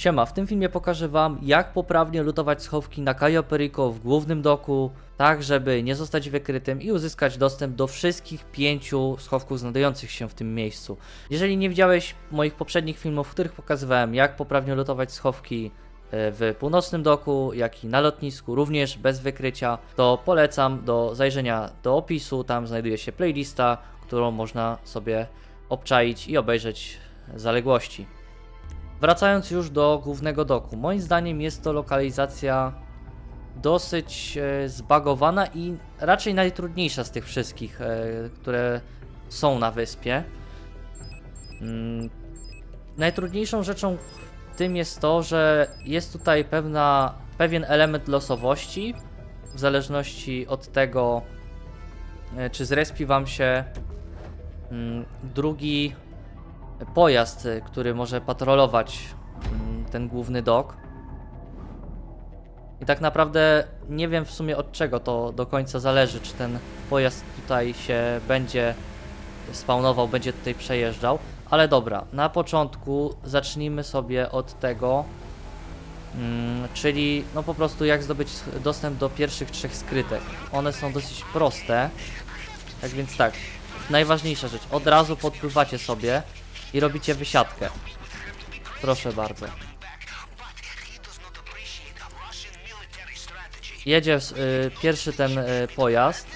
Siema, w tym filmie pokażę wam jak poprawnie lutować schowki na Cayo Perico w głównym doku, tak żeby nie zostać wykrytym i uzyskać dostęp do wszystkich pięciu schowków znajdujących się w tym miejscu. Jeżeli nie widziałeś moich poprzednich filmów, w których pokazywałem jak poprawnie lutować schowki e, w północnym doku, jak i na lotnisku, również bez wykrycia, to polecam do zajrzenia do opisu, tam znajduje się playlista, którą można sobie obczaić i obejrzeć zaległości. Wracając już do głównego doku, moim zdaniem jest to lokalizacja dosyć e, zbagowana i raczej najtrudniejsza z tych wszystkich, e, które są na wyspie. Mm, najtrudniejszą rzeczą w tym jest to, że jest tutaj pewna, pewien element losowości, w zależności od tego, e, czy zrespi wam się mm, drugi pojazd, y, który może patrolować mm, ten główny dok. I tak naprawdę nie wiem w sumie od czego to do końca zależy, czy ten pojazd tutaj się będzie spawnował, będzie tutaj przejeżdżał. Ale dobra, na początku zacznijmy sobie od tego, mm, czyli no po prostu jak zdobyć dostęp do pierwszych trzech skrytek. One są dosyć proste. Tak więc tak, najważniejsza rzecz, od razu podpływacie sobie i robicie wysiadkę. Proszę bardzo. Jedzie y, pierwszy ten y, pojazd.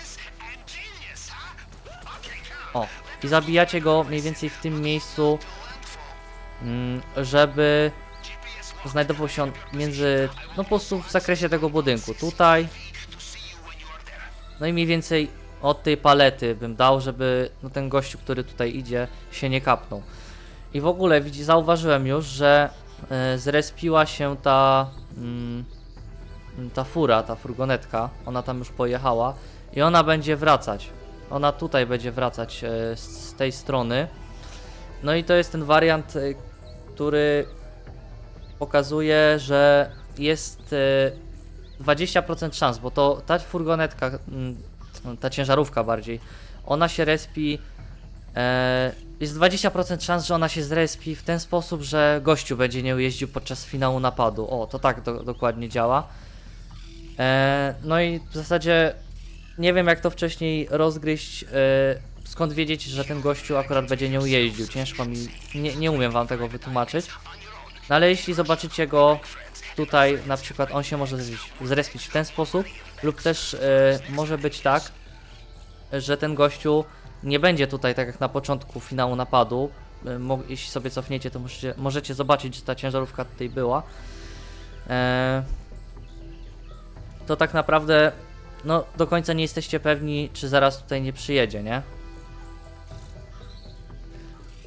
O, i zabijacie go mniej więcej w tym miejscu, mm, żeby znajdował się on między, no po prostu w zakresie tego budynku. Tutaj. No i mniej więcej od tej palety bym dał, żeby no ten gościu, który tutaj idzie, się nie kapnął. I w ogóle widzi, zauważyłem już, że e, zrespiła się ta mm, ta fura, ta furgonetka, ona tam już pojechała i ona będzie wracać. Ona tutaj będzie wracać e, z, tej strony. No i to jest ten wariant, e, który pokazuje, że jest e, 20% szans, bo to ta furgonetka, mm, ta ciężarówka bardziej, ona się respi jest 20% szans, że ona się zrespi w ten sposób, że gościu będzie nią jeździł podczas finału napadu. O, to tak do, dokładnie działa. E, no i w zasadzie nie wiem jak to wcześniej rozgryźć, e, skąd wiedzieć, że ten gościu akurat będzie nią jeździł. Ciężko mi, nie, nie umiem wam tego wytłumaczyć. No ale jeśli zobaczycie go tutaj, na przykład on się może zrespić, w ten sposób, lub też e, może być tak, że ten gościu nie będzie tutaj tak jak na początku finału napadu. Y, Jeśli sobie cofniecie, to możecie, możecie zobaczyć, że ta ciężarówka tutaj była. E, to tak naprawdę, no do końca nie jesteście pewni, czy zaraz tutaj nie przyjedzie, nie?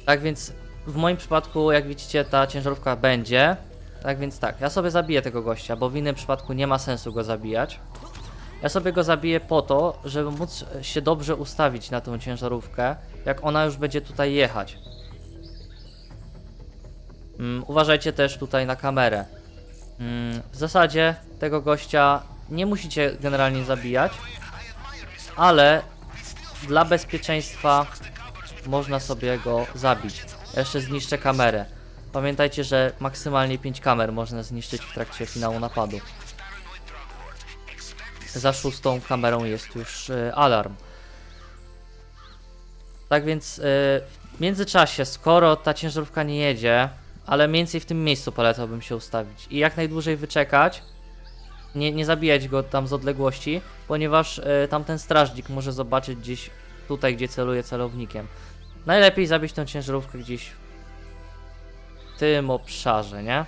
Tak więc w moim przypadku, jak widzicie, ta ciężarówka będzie. Tak więc tak, ja sobie zabiję tego gościa, bo w innym przypadku nie ma sensu go zabijać. Ja sobie go zabiję po to, żeby móc się dobrze ustawić na tą ciężarówkę, jak ona już będzie tutaj jechać. Mm, uważajcie też tutaj na kamerę. Mm, w zasadzie tego gościa nie musicie generalnie zabijać, ale dla bezpieczeństwa można sobie go zabić. Ja Jeszcze zniszczę kamerę. Pamiętajcie, że maksymalnie 5 kamer można zniszczyć w trakcie finału napadu za szóstą kamerą jest już y, alarm. Tak więc y, w międzyczasie, skoro ta ciężarówka nie jedzie, ale mniej więcej w tym miejscu polecałbym się ustawić i jak najdłużej wyczekać, nie, nie zabijać go tam z odległości, ponieważ y, tamten strażnik może zobaczyć gdzieś tutaj, gdzie celuje celownikiem. Najlepiej zabić tą ciężarówkę gdzieś w tym obszarze, nie?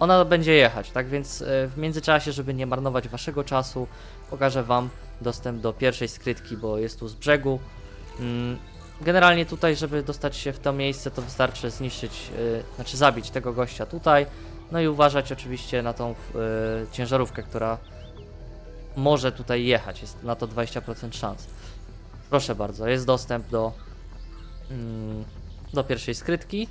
Ona będzie jechać, tak więc e, w międzyczasie, żeby nie marnować waszego czasu, pokażę wam dostęp do pierwszej skrytki, bo jest tu z brzegu. Mm, Generalnie tutaj, żeby dostać się w to miejsce, to wystarczy zniszczyć, e, znaczy zabić tego gościa tutaj, no i uważać oczywiście na tą e, ciężarówkę, która może tutaj jechać, jest na to 20% szans. Proszę bardzo, jest dostęp do, mm, do pierwszej skrytki.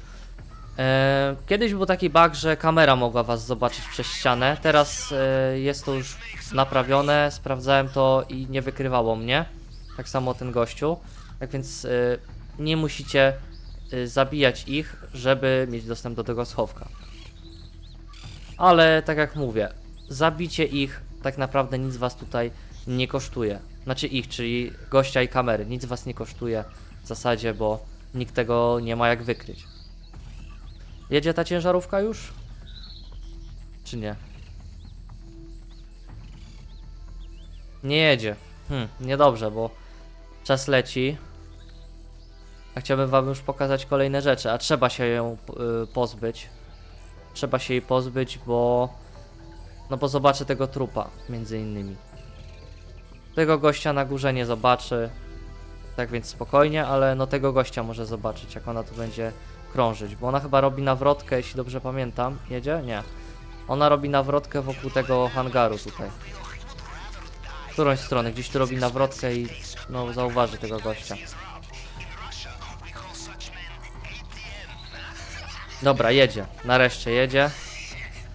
E, Kiedyś był taki bug, że kamera mogła was zobaczyć przez ścianę. Teraz e, jest to już naprawione. Sprawdzałem to i nie wykrywało mnie. Tak samo ten gościu. Tak więc e, nie musicie zabijać ich, żeby mieć dostęp do tego schowka. Ale tak jak mówię, zabicie ich tak naprawdę nic was tutaj nie kosztuje. Znaczy ich, czyli gościa i kamery. Nic was nie kosztuje w zasadzie, bo nikt tego nie ma jak wykryć. Jedzie ta ciężarówka już? Czy nie? Nie jedzie. Hmm, niedobrze, bo czas leci. A chciałbym wam już pokazać kolejne rzeczy, a trzeba się ją y, pozbyć. Trzeba się jej pozbyć, bo... No bo zobaczę tego trupa, między innymi. Tego gościa na górze nie zobaczy. Tak więc spokojnie, ale no tego gościa może zobaczyć, jak ona tu będzie krążyć. Bo ona chyba robi nawrotkę, jeśli dobrze pamiętam. Jedzie? Nie. Ona robi nawrotkę wokół tego hangaru tutaj. W którąś stronę, gdzieś tu robi nawrotkę i no zauważy tego gościa. Dobra, jedzie. Nareszcie jedzie.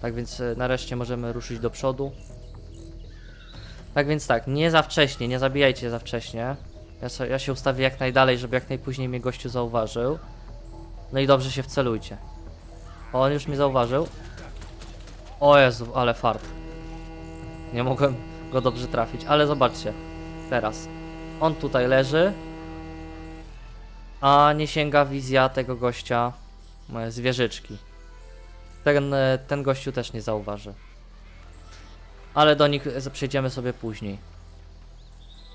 Tak więc e, nareszcie możemy ruszyć do przodu. Tak więc tak, nie za wcześnie, nie zabijajcie za wcześnie. Ja, so, ja się ustawię jak najdalej, żeby jak najpóźniej mnie gościu zauważył. No i dobrze się wcelujcie. O, on już mnie zauważył. O Jezu, ale fart. Nie mogłem go dobrze trafić, ale zobaczcie. Teraz. On tutaj leży. A nie sięga wizja tego gościa z wieżyczki. Ten, e, ten gościu też nie zauważy. Ale do nich przejdziemy sobie później.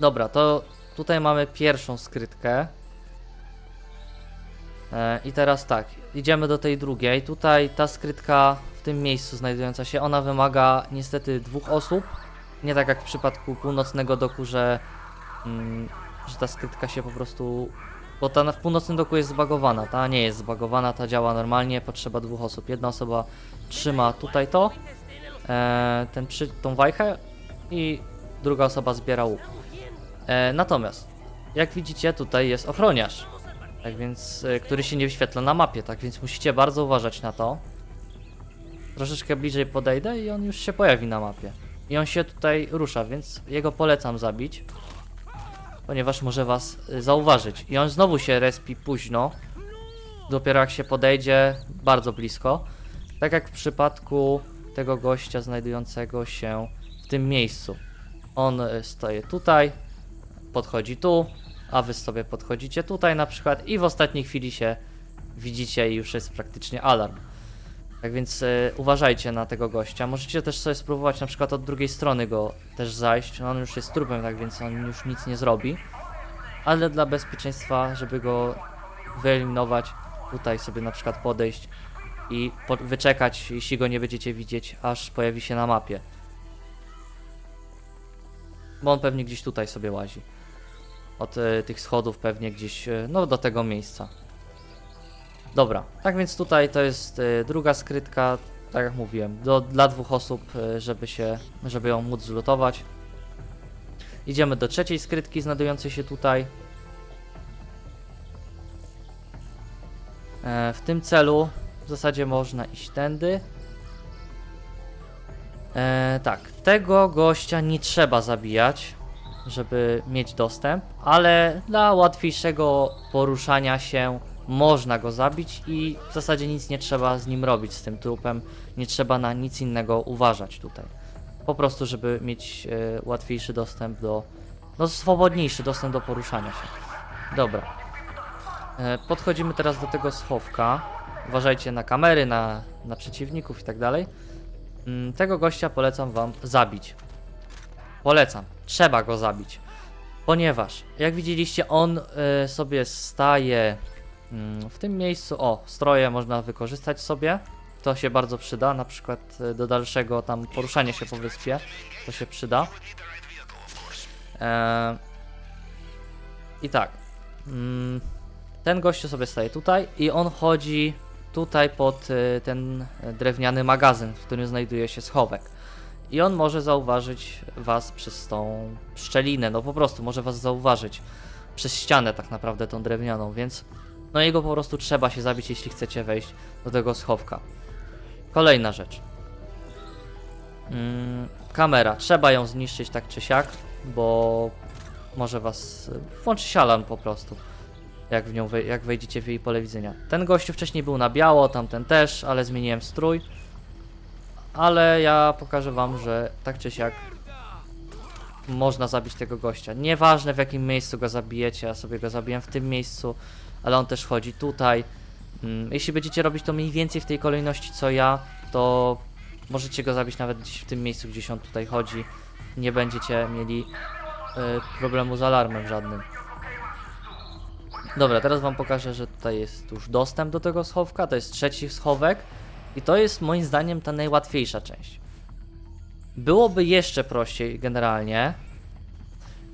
Dobra, to tutaj mamy pierwszą skrytkę. E, I teraz tak, idziemy do tej drugiej. Tutaj ta skrytka w tym miejscu znajdująca się, ona wymaga niestety dwóch osób. Nie tak jak w przypadku północnego doku, że, mm, że ta skrytka się po prostu. Bo ta w północnym doku jest zbagowana. Ta nie jest zbagowana, ta działa normalnie. Potrzeba dwóch osób. Jedna osoba trzyma tutaj to, e, ten przy, tą wajchę i druga osoba zbiera łuk. E, natomiast, jak widzicie, tutaj jest ochroniarz. Tak więc, e, który się nie wyświetla na mapie, tak więc musicie bardzo uważać na to. Troszeczkę bliżej podejdę i on już się pojawi na mapie. I on się tutaj rusza, więc jego polecam zabić. Ponieważ może was y, zauważyć. I on znowu się respi późno. Dopiero jak się podejdzie bardzo blisko. Tak jak w przypadku tego gościa znajdującego się w tym miejscu. On y, stoi tutaj, podchodzi tu, a wy sobie podchodzicie tutaj na przykład i w ostatniej chwili się widzicie i już jest praktycznie alarm. Tak więc e, uważajcie na tego gościa. Możecie też sobie spróbować na przykład od drugiej strony go też zajść. No, on już jest trupem, tak więc on już nic nie zrobi. Ale dla bezpieczeństwa, żeby go wyeliminować, tutaj sobie na przykład podejść i po wyczekać, jeśli go nie będziecie widzieć, aż pojawi się na mapie. Bo on pewnie gdzieś tutaj sobie łazi. Od e, tych schodów pewnie gdzieś, e, no do tego miejsca. Dobra, tak więc tutaj to jest y, druga skrytka, tak jak mówiłem, do, dla dwóch osób, żeby się, żeby ją móc zlutować. Idziemy do trzeciej skrytki znajdującej się tutaj. E, w tym celu w zasadzie można iść tędy. E, tak, tego gościa nie trzeba zabijać, żeby mieć dostęp, ale dla łatwiejszego poruszania się można go zabić i w zasadzie nic nie trzeba z nim robić, z tym trupem. Nie trzeba na nic innego uważać tutaj. Po prostu, żeby mieć e, łatwiejszy dostęp do. No, swobodniejszy dostęp do poruszania się. Dobra. E, podchodzimy teraz do tego schowka. Uważajcie na kamery, na, na przeciwników i tak dalej. Mm, Tego gościa polecam wam zabić. Polecam. Trzeba go zabić. Ponieważ, jak widzieliście, on e, sobie staje Mm, W tym miejscu, o, stroje można wykorzystać sobie. To się bardzo przyda, na przykład e, do dalszego tam poruszania się po wyspie. To się przyda. E, I tak. Mm, Ten gościu sobie staje tutaj i on chodzi tutaj pod e, ten drewniany magazyn, w którym znajduje się schowek. I on może zauważyć was przez tą szczelinę, no po prostu może was zauważyć przez ścianę tak naprawdę tą drewnianą, więc no jego po prostu trzeba się zabić, jeśli chcecie wejść do tego schowka. Kolejna rzecz. Mm, kamera. Trzeba ją zniszczyć tak czy siak, bo może was... Włączy się alarm po prostu. Jak, w nią wej- jak wejdziecie w jej pole widzenia. Ten gościu wcześniej był na biało, tamten też, ale zmieniłem strój. Ale ja pokażę wam, że tak czy siak można zabić tego gościa. Nieważne w jakim miejscu go zabijecie, ja sobie go zabiję w tym miejscu, ale on też chodzi tutaj. Mm, Jeśli będziecie robić to mniej więcej w tej kolejności co ja, to możecie go zabić nawet gdzieś w tym miejscu, gdzieś on tutaj chodzi. Nie będziecie mieli y, problemu z alarmem żadnym. Dobra, teraz wam pokażę, że tutaj jest już dostęp do tego schowka. To jest trzeci schowek. I to jest moim zdaniem ta najłatwiejsza część. Byłoby jeszcze prościej generalnie,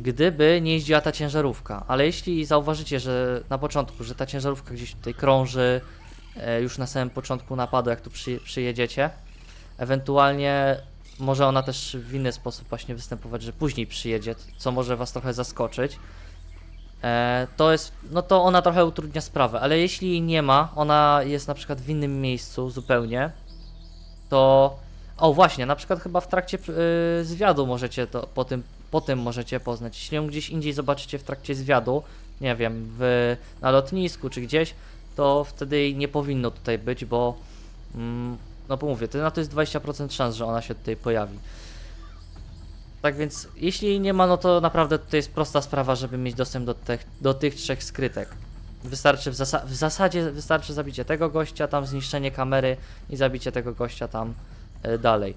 gdyby nie jeździła ta ciężarówka. Ale jeśli zauważycie, że na początku, że ta ciężarówka gdzieś tutaj krąży, e, już na samym początku napadu, jak tu przy, przyjedziecie, ewentualnie może ona też w inny sposób właśnie występować, że później przyjedzie, co może was trochę zaskoczyć. E, to jest, no to ona trochę utrudnia sprawę, ale jeśli jej nie ma, ona jest na przykład w innym miejscu zupełnie, to, o właśnie, na przykład chyba w trakcie y, zwiadu możecie to, po tym, po tym możecie poznać. Jeśli ją gdzieś indziej zobaczycie w trakcie zwiadu, nie wiem, w, na lotnisku czy gdzieś, to wtedy jej nie powinno tutaj być, bo, mm, no bo mówię, to, na to jest 20% szans, że ona się tutaj pojawi. Tak więc, jeśli nie ma, no to naprawdę to jest prosta sprawa, żeby mieć dostęp do, tych do tych trzech skrytek. Wystarczy w, zasa w zasadzie wystarczy zabicie tego gościa, tam zniszczenie kamery i zabicie tego gościa tam e, dalej.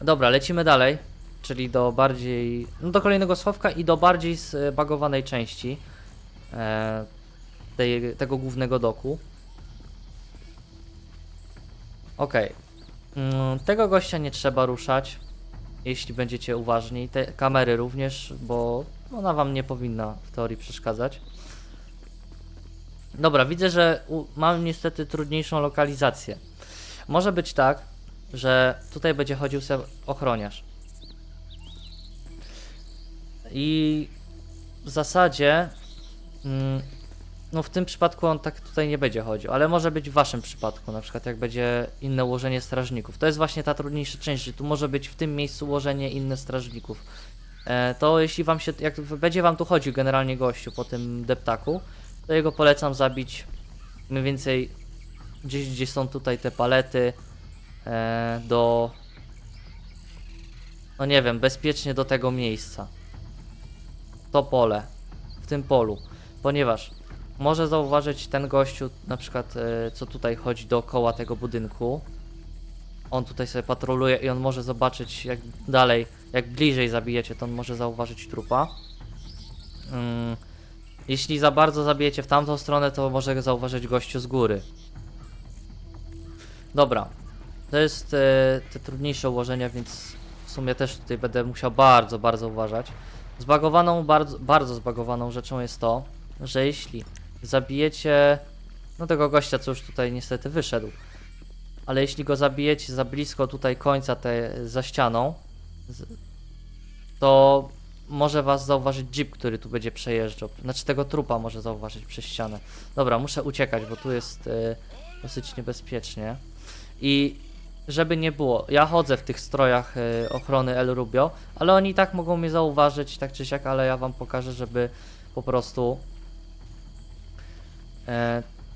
Dobra, lecimy dalej, czyli do bardziej, no do kolejnego schowka i do bardziej zbagowanej części e, tej, tego głównego doku. Okej. Mm, Tego gościa nie trzeba ruszać jeśli będziecie uważni. Te kamery również, bo ona wam nie powinna w teorii przeszkadzać. Dobra, widzę, że mam niestety trudniejszą lokalizację. Może być tak, że tutaj będzie chodził sobie ochroniarz. I w zasadzie, mm, no w tym przypadku on tak tutaj nie będzie chodził, ale może być w waszym przypadku, na przykład jak będzie inne ułożenie strażników. To jest właśnie ta trudniejsza część, że tu może być w tym miejscu ułożenie inne strażników. E, to jeśli wam się, jak będzie wam tu chodził generalnie gościu po tym deptaku, to jego polecam zabić mniej więcej gdzieś, gdzie są tutaj te palety e, do no nie wiem, bezpiecznie do tego miejsca. To pole, w tym polu, ponieważ może zauważyć ten gościu, na przykład, e, co tutaj chodzi dookoła tego budynku. On tutaj sobie patroluje i on może zobaczyć, jak dalej, jak bliżej zabijecie, to on może zauważyć trupa. Mm, jeśli za bardzo zabijecie w tamtą stronę, to może zauważyć gościu z góry. Dobra, to jest e, te trudniejsze ułożenia, więc w sumie też tutaj będę musiał bardzo, bardzo uważać. Zbagowaną, bardzo, bardzo zbagowaną rzeczą jest to, że jeśli zabijecie no tego gościa, co już tutaj niestety wyszedł, ale jeśli go zabijecie za blisko tutaj końca te, za ścianą, to może was zauważyć jeep, który tu będzie przejeżdżał. Znaczy tego trupa może zauważyć przez ścianę. Dobra, muszę uciekać, bo tu jest e, dosyć niebezpiecznie. I żeby nie było, ja chodzę w tych strojach e, ochrony El Rubio, ale oni i tak mogą mnie zauważyć, tak czy siak, ale ja wam pokażę, żeby po prostu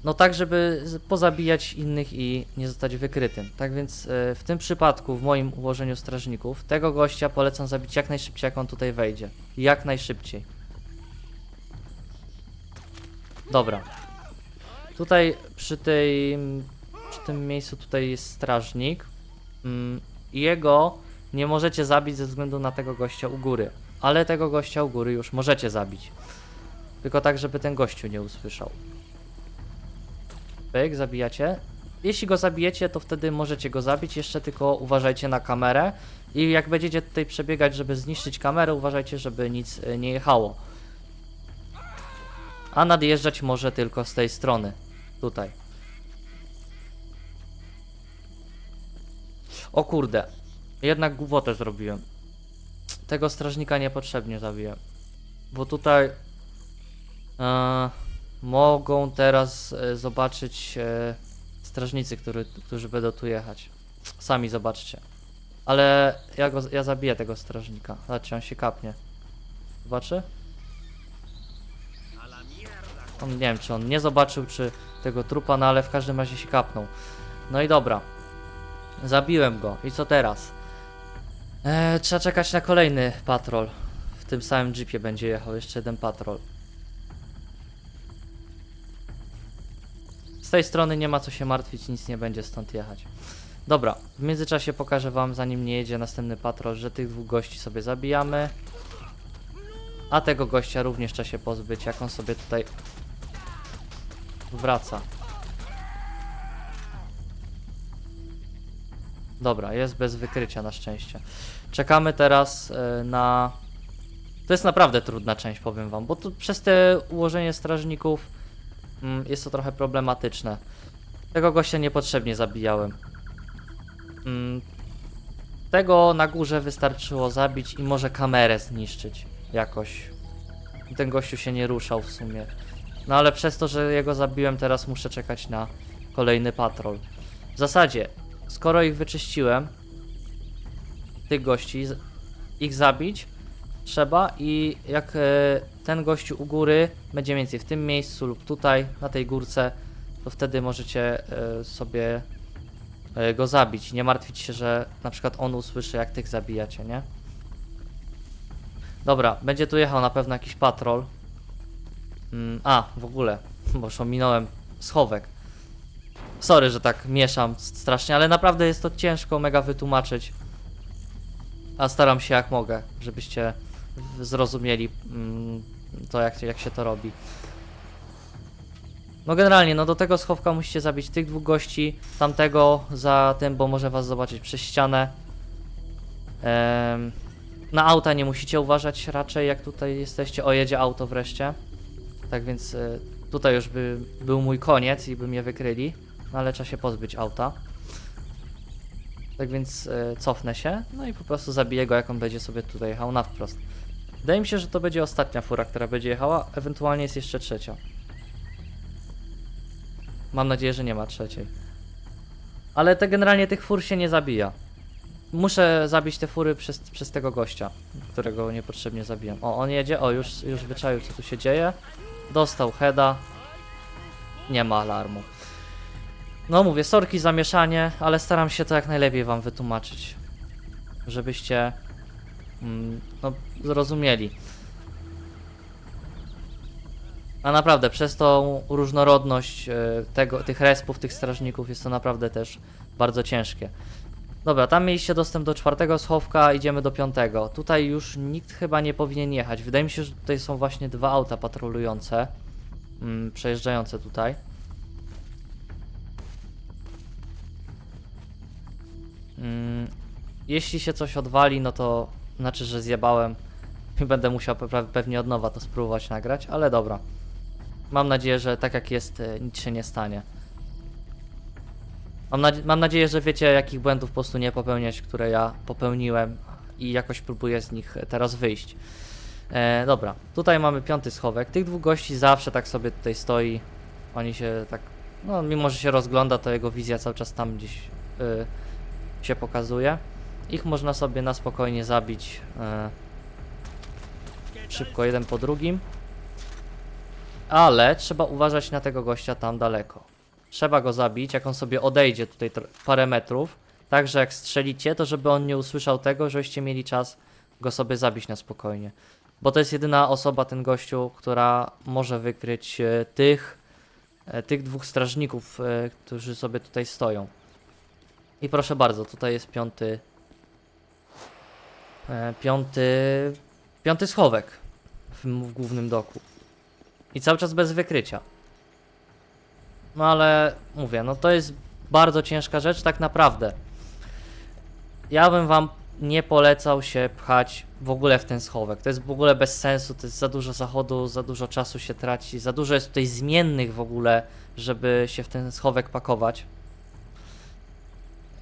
no tak, żeby pozabijać innych i nie zostać wykrytym. Tak więc e, w tym przypadku, w moim ułożeniu strażników, tego gościa polecam zabić jak najszybciej, jak on tutaj wejdzie. Jak najszybciej. Dobra. Tutaj przy tej, przy tym miejscu tutaj jest strażnik. Mm, Jego nie możecie zabić ze względu na tego gościa u góry. Ale tego gościa u góry już możecie zabić. Tylko tak, żeby ten gościu nie usłyszał. Pyk, zabijacie. Jeśli go zabijecie, to wtedy możecie go zabić, jeszcze tylko uważajcie na kamerę i jak będziecie tutaj przebiegać, żeby zniszczyć kamerę, uważajcie, żeby nic e, nie jechało. A nadjeżdżać może tylko z tej strony, tutaj. O kurde, jednak głupotę zrobiłem. Tego strażnika niepotrzebnie zabiłem. Bo tutaj... E, mogą teraz e, zobaczyć e, strażnicy, który, którzy będą tu jechać. Sami zobaczcie. Ale ja, go, ja zabiję tego strażnika. Zobaczcie, on się kapnie. Zobaczy? On, nie wiem, czy on nie zobaczył, czy tego trupa, no ale w każdym razie się kapnął. No i dobra. Zabiłem go. I co teraz? Eee, trzeba czekać na kolejny patrol. W tym samym jeepie będzie jechał jeszcze jeden patrol. Tej strony nie ma co się martwić, nic nie będzie stąd jechać. Dobra, w międzyczasie pokażę wam, zanim nie jedzie następny patrol, że tych dwóch gości sobie zabijamy. A tego gościa również trzeba się pozbyć, jak on sobie tutaj wraca. Dobra, jest bez wykrycia na szczęście. Czekamy teraz e, na. To jest naprawdę trudna część, powiem wam, bo tu przez te ułożenie strażników mm, jest to trochę problematyczne. Tego gościa niepotrzebnie zabijałem. Mm, tego na górze wystarczyło zabić i może kamerę zniszczyć jakoś. I ten gościu się nie ruszał w sumie. No ale przez to, że jego zabiłem, teraz muszę czekać na kolejny patrol. W zasadzie, skoro ich wyczyściłem, tych gości, ich zabić trzeba i jak e, ten gościu u góry będzie mniej więcej w tym miejscu lub tutaj, na tej górce, to wtedy możecie e, sobie e, go zabić. Nie martwić się, że na przykład on usłyszy, jak tych zabijacie, nie? Dobra, będzie tu jechał na pewno jakiś patrol. Mm, a, w ogóle, bo już ominąłem schowek. Sorry, że tak mieszam strasznie, ale naprawdę jest to ciężko mega wytłumaczyć. A staram się jak mogę, żebyście zrozumieli mm, to, jak, jak się to robi. No generalnie, no do tego schowka musicie zabić tych dwóch gości, tamtego za tym, bo może was zobaczyć przez ścianę. Em, na auta nie musicie uważać raczej, jak tutaj jesteście. O, jedzie auto wreszcie. Tak więc y, tutaj już by był mój koniec i by mnie wykryli. No ale trzeba się pozbyć auta. Tak więc y, cofnę się, no i po prostu zabiję go, jak on będzie sobie tutaj jechał na wprost. Wydaje mi się, że to będzie ostatnia fura, która będzie jechała, ewentualnie jest jeszcze trzecia. Mam nadzieję, że nie ma trzeciej. Ale te generalnie tych fur się nie zabija. Muszę zabić te fury przez, przez tego gościa, którego niepotrzebnie zabiłem. O, on jedzie, o, już, już wyczaił, co tu się dzieje. Dostał heada. Nie ma alarmu. No mówię, sorki za mieszanie, ale staram się to jak najlepiej wam wytłumaczyć. Żebyście no, zrozumieli. A naprawdę, przez tą różnorodność e, tego, tych respów, tych strażników jest to naprawdę też bardzo ciężkie. Dobra, tam mieliście dostęp do czwartego schowka, idziemy do piątego. Tutaj już nikt chyba nie powinien jechać. Wydaje mi się, że tutaj są właśnie dwa auta patrolujące, mm, przejeżdżające tutaj. Mm, jeśli się coś odwali, no to znaczy, że zjebałem będę musiał pe- pewnie od nowa to spróbować nagrać, ale dobra. Mam nadzieję, że tak jak jest, e, nic się nie stanie. Mam, nadzie- mam nadzieję, że wiecie, jakich błędów po prostu nie popełniać, które ja popełniłem i jakoś próbuję z nich e, teraz wyjść. E, dobra, tutaj mamy piąty schowek. Tych dwóch gości zawsze tak sobie tutaj stoi. Oni się tak, no mimo, że się rozgląda, to jego wizja cały czas tam gdzieś y, się pokazuje. Ich można sobie na spokojnie zabić e, szybko, jeden po drugim. Ale trzeba uważać na tego gościa tam daleko. Trzeba go zabić, jak on sobie odejdzie tutaj parę metrów. Tak, że jak strzelicie, to żeby on nie usłyszał tego, żebyście mieli czas go sobie zabić na spokojnie. Bo to jest jedyna osoba, ten gościu, która może wykryć e, tych, e, tych dwóch strażników, którzy sobie tutaj stoją. I proszę bardzo, tutaj jest piąty. E, piąty. Piąty schowek w, w głównym doku. I cały czas bez wykrycia. No ale mówię, no to jest bardzo ciężka rzecz, tak naprawdę. Ja bym wam nie polecał się pchać w ogóle w ten schowek. To jest w ogóle bez sensu, to jest za dużo zachodu, za dużo czasu się traci, za dużo jest tutaj zmiennych w ogóle, żeby się w ten schowek pakować.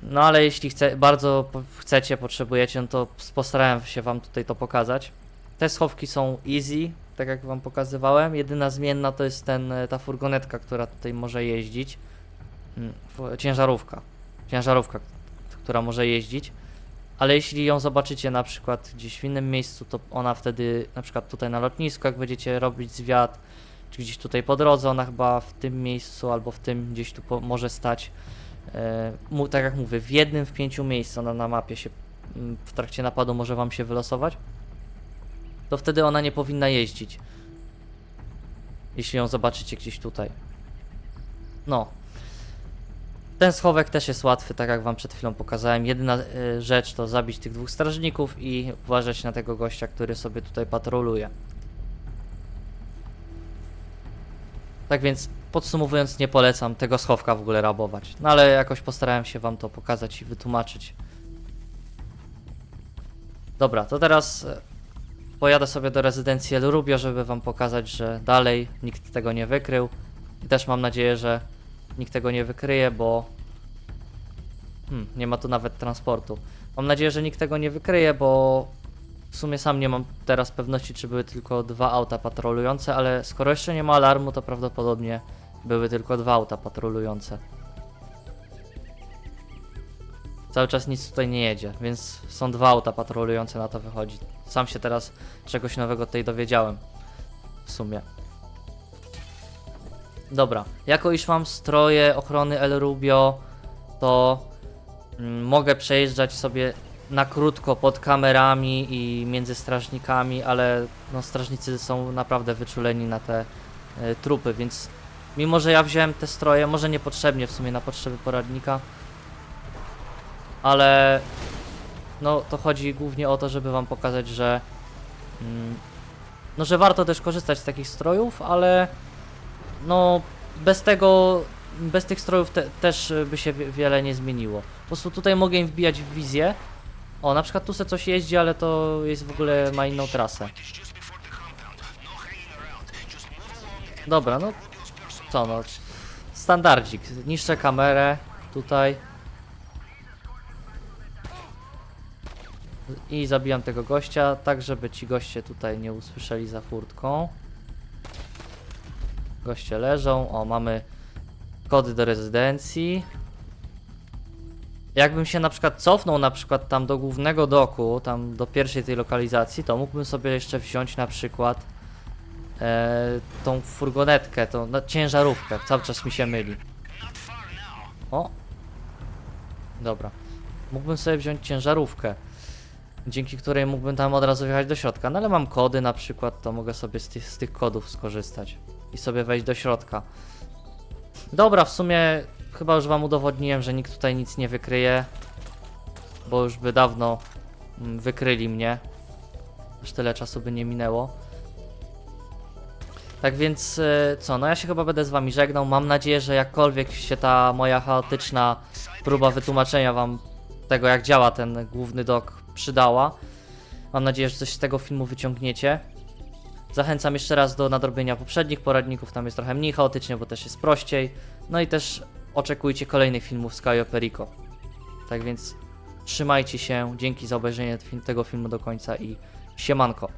No ale jeśli chce, bardzo chcecie, potrzebujecie, no to postarałem się wam tutaj to pokazać. Te schowki są easy, tak jak wam pokazywałem. Jedyna zmienna to jest ten, e, ta furgonetka, która tutaj może jeździć. Mm, Ciężarówka. Ciężarówka, która może jeździć. Ale jeśli ją zobaczycie na przykład gdzieś w innym miejscu, to ona wtedy, na przykład tutaj na lotnisku, jak będziecie robić zwiat, czy gdzieś tutaj po drodze, ona chyba w tym miejscu albo w tym gdzieś tu może stać. E, tak jak mówię, w jednym, w pięciu miejsc ona na mapie się mm, w trakcie napadu może wam się wylosować, to wtedy ona nie powinna jeździć. Jeśli ją zobaczycie gdzieś tutaj. No. Ten schowek też jest łatwy, tak jak wam przed chwilą pokazałem. Jedyna y, rzecz to zabić tych dwóch strażników i uważać na tego gościa, który sobie tutaj patroluje. Tak więc podsumowując, nie polecam tego schowka w ogóle rabować. No ale jakoś postarałem się wam to pokazać i wytłumaczyć. Dobra, to teraz e, pojadę sobie do rezydencji El Rubio, żeby wam pokazać, że dalej nikt tego nie wykrył. I też mam nadzieję, że nikt tego nie wykryje, bo hmm, nie ma tu nawet transportu. Mam nadzieję, że nikt tego nie wykryje, bo w sumie sam nie mam teraz pewności, czy były tylko dwa auta patrolujące, ale skoro jeszcze nie ma alarmu, to prawdopodobnie były tylko dwa auta patrolujące. Cały czas nic tutaj nie jedzie, więc są dwa auta patrolujące na to wychodzi. Sam się teraz czegoś nowego tutaj dowiedziałem. W sumie. Dobra, jako iż mam stroje ochrony El Rubio, to mm, mogę przejeżdżać sobie na krótko pod kamerami i między strażnikami, ale no, strażnicy są naprawdę wyczuleni na te e, trupy, więc mimo, że ja wziąłem te stroje, może niepotrzebnie w sumie na potrzeby poradnika, ale no to chodzi głównie o to, żeby wam pokazać, że mm, no, że warto też korzystać z takich strojów, ale no bez tego, bez tych strojów te, też y, by się wie- wiele nie zmieniło. Po prostu tutaj mogę im wbijać w wizję. O, na przykład tu se coś jeździ, ale to jest w ogóle ma inną trasę. Dobra, no standardzik. Niszczę kamerę tutaj. I zabijam tego gościa, tak żeby ci goście tutaj nie usłyszeli za furtką. Goście leżą. O, mamy kody do rezydencji. Jakbym się na przykład cofnął na przykład tam do głównego doku, tam do pierwszej tej lokalizacji, to mógłbym sobie jeszcze wziąć na przykład e, tą furgonetkę, tą no, ciężarówkę. Cały czas mi się myli. O! Dobra. Mógłbym sobie wziąć ciężarówkę, dzięki której mógłbym tam od razu wjechać do środka. No ale mam kody na przykład, to mogę sobie z tych, z tych kodów skorzystać i sobie wejść do środka. Dobra, w sumie chyba już wam udowodniłem, że nikt tutaj nic nie wykryje, bo już by dawno mm, wykryli mnie. Już tyle czasu by nie minęło. Tak więc e, co, no ja się chyba będę z wami żegnał. Mam nadzieję, że jakkolwiek się ta moja chaotyczna próba wytłumaczenia wam tego, jak działa ten główny dok przydała. Mam nadzieję, że coś z tego filmu wyciągniecie. Zachęcam jeszcze raz do nadrobienia poprzednich poradników, tam jest trochę mniej chaotycznie, bo też jest prościej. No i też oczekujcie kolejnych filmów z Caio Perico. Tak więc trzymajcie się, dzięki za obejrzenie tego filmu do końca i siemanko.